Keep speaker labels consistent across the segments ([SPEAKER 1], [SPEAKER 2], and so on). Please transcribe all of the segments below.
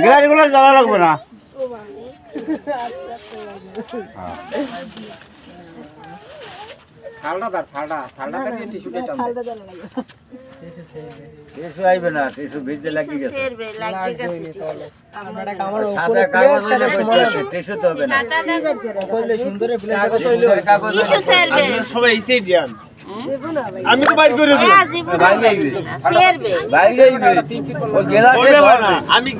[SPEAKER 1] গ্লাসগুলো জ্বালা লাগবে না। থালটা তার থালটা থালটা তার টিস্যুটা টিস্যু আইবে না টিস্যু ভিজতে লাগি গেছে।
[SPEAKER 2] সেরবে লাগবে গেছে
[SPEAKER 1] সাদা কাগজ হইলে টিস্যু? টিস্যু তো হবে না। কাগজ। হইলে কাগজ
[SPEAKER 2] টিস্যু সেরবে।
[SPEAKER 3] সবাই এসে দিয়ান আমি তো বাইর করে দিই
[SPEAKER 2] হ্যাঁ
[SPEAKER 3] আমি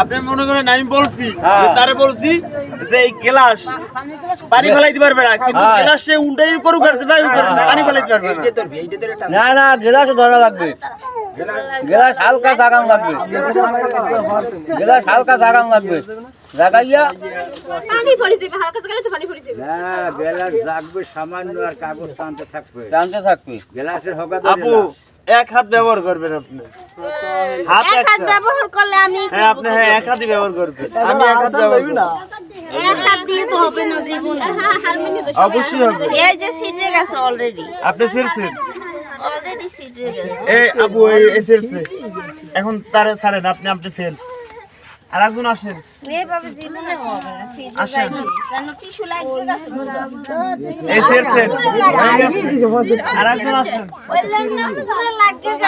[SPEAKER 3] আপনি মনে করেন আমি বলছি
[SPEAKER 1] হ্যাঁ।
[SPEAKER 3] যে তারে বলছি যে এই গ্লাস পানি ফেলাইতে পারবে না কিন্তু
[SPEAKER 1] হ্যাঁ।
[SPEAKER 3] গ্লাস সে উল্টাই করুক আর ভাই পানি ফেলাইতে পারবে না।
[SPEAKER 1] না না গেলাস ধরা লাগবে। গেলাস হালকা দাগান লাগবে। গেলাস হালকা দাগান লাগবে। জাগাইয়া
[SPEAKER 2] পানি পড়ে যাবে হালকা করে তো পানি পড়ে যাবে।
[SPEAKER 1] না গেলাস লাগবে সামান্য আর কাগজ টানতে থাকবে। টানতে থাকবে। গেলাসের হকা
[SPEAKER 3] আপু এক হাত ব্যবহার করবেন আপনি। হাত
[SPEAKER 2] এক হাত ব্যবহার করলে আমি
[SPEAKER 3] হ্যাঁ আপনি হ্যাঁ এক হাতই ব্যবহার করবেন। আমি এক হাত ব্যবহার করব।
[SPEAKER 2] এক হাত দিয়ে তো হবে না জীবনে।
[SPEAKER 3] অবশ্যই হবে।
[SPEAKER 2] এই যে সিটে গেছে অলরেডি
[SPEAKER 3] আপনি ছিড়ছেন?
[SPEAKER 2] অলরেডি সিটে গেছে।
[SPEAKER 3] এই আপু এই এখন তারে ছাড়েন আপনি আপনি ফেল আর একজন আসেন। হয়ে আর একজন আসেন।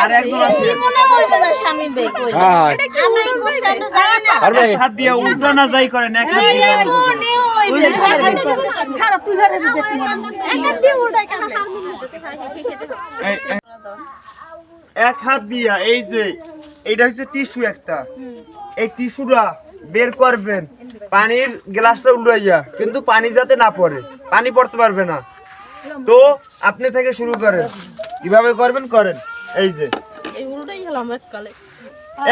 [SPEAKER 3] আর একজন আছে।
[SPEAKER 2] জীবনে বলবে না স্বামী বে কই আমরা এই কোশ্চেনটা জানি না।
[SPEAKER 3] এক হাত দিয়ে উল্টো না যাই করেন এক
[SPEAKER 2] খারাপ তুই এক হাত দিয়ে
[SPEAKER 3] এই, যে এইটা হচ্ছে টিস্যু একটা। এই টিস্যুটা বের করবেন পানির গ্লাসটা উল্টাইয়া কিন্তু পানি যাতে না পড়ে পানি পড়তে পারবে না। তো আপনি থেকে শুরু করেন। কীভাবে করবেন? করেন। এই যে।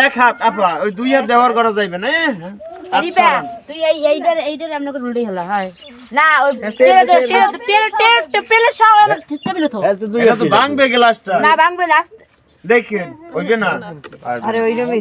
[SPEAKER 3] এক হাত আপা ওই দুই হাত ব্যবহার করা যাইবে না
[SPEAKER 4] তুই এই এইটার এইটার আমরা করে হলো হয়। না ওই তেলে দে তেলে তেলে তেলে পেলে সব আমার টেবিলে তো
[SPEAKER 3] এটা তো ভাঙবে গ্লাসটা।
[SPEAKER 4] না ভাঙবে না
[SPEAKER 3] দেখেন না?
[SPEAKER 4] আরে ওই রকমই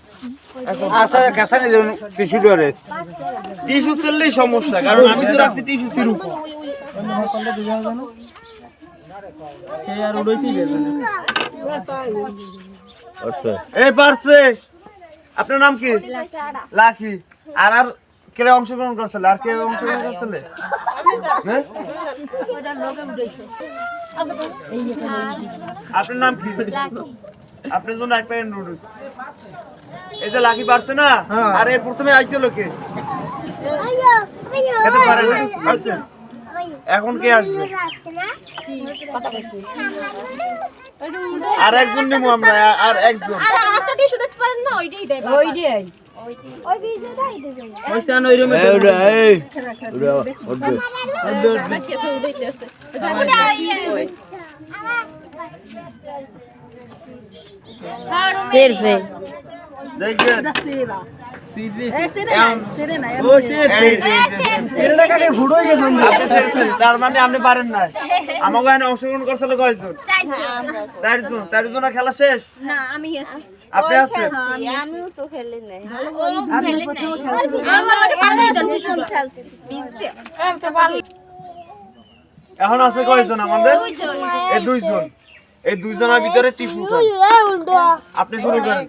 [SPEAKER 1] আচ্ছা টিস্যু ধরে।
[SPEAKER 3] টিস্যু ছিললেই সমস্যা কারণ আমি তো রাখছি টিস্যু
[SPEAKER 1] আচ্ছা
[SPEAKER 3] এই পারছে? আপনার নাম কি? লাকি। আর আর কে অংশগ্রহণ করছিল আর কে অংশগ্রহণ করছিল হ্যাঁ? আপনার নাম কি? আপনার জন্য এক প্যাকেট নুডলস এই যে লাকি পারছে না আর এর প্রথমে আইছিল লোকে খেতে পারে না পারছে এখন কে আসবে আর একজন নেব আমরা আর একজন
[SPEAKER 4] দিয়ে সে
[SPEAKER 3] তার মানে আপনি পারেন না আমাকে এখানে অংশগ্রহণ করছিল কয়জন? চারজন। চারজন। খেলা শেষ?
[SPEAKER 2] না আমি
[SPEAKER 3] আপনি আছেন?
[SPEAKER 2] আমিও তো খেলি নাই। আমার খেলে দুজন খেলছে।
[SPEAKER 3] এখন আছে কয়জন আমাদের? এই দুইজন। এই দুইজনের ভিতরে টিস্যু আপনি শুরু করেন।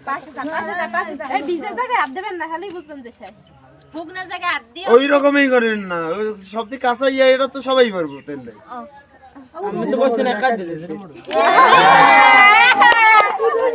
[SPEAKER 3] ওই রকমই করেন না। ওই সব থেকে কাঁচা ইয়া এটা তো সবাই পারব তাহলে বুঝছে?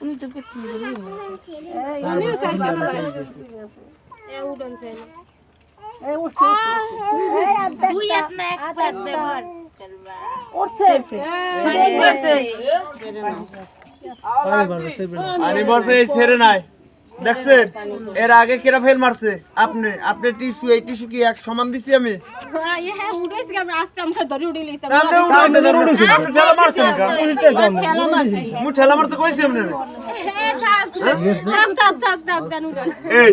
[SPEAKER 4] মাথা তো পেছন না
[SPEAKER 3] এ
[SPEAKER 2] উড়ন উঠছে
[SPEAKER 5] দুই এক না এক ব্যবহার
[SPEAKER 2] উঠছে উঠছে
[SPEAKER 3] আরে বর্ষে এই ছেড়ে নাই দেখছেন? এর আগে কেরা ফেল মারছে? আপনি আপনি টিস্যু এই টিস্যু কি এক সমান দিছি আমি?
[SPEAKER 2] হ্যাঁ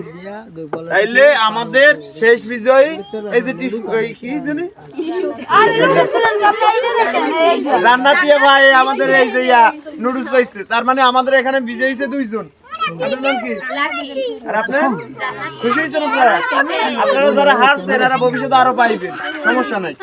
[SPEAKER 3] তাইলে আমাদের শেষ বিজয় এই যে টিস্যু এই কি জানি? রান্না দিয়ে ভাই আমাদের এই যে নুডলস পাইছে। তার মানে আমাদের এখানে বিজয় দুইজন। আপনারা আপনারা যারা হারছেন এরা ভবিষ্যতে আরও পাইবেন সমস্যা নাই।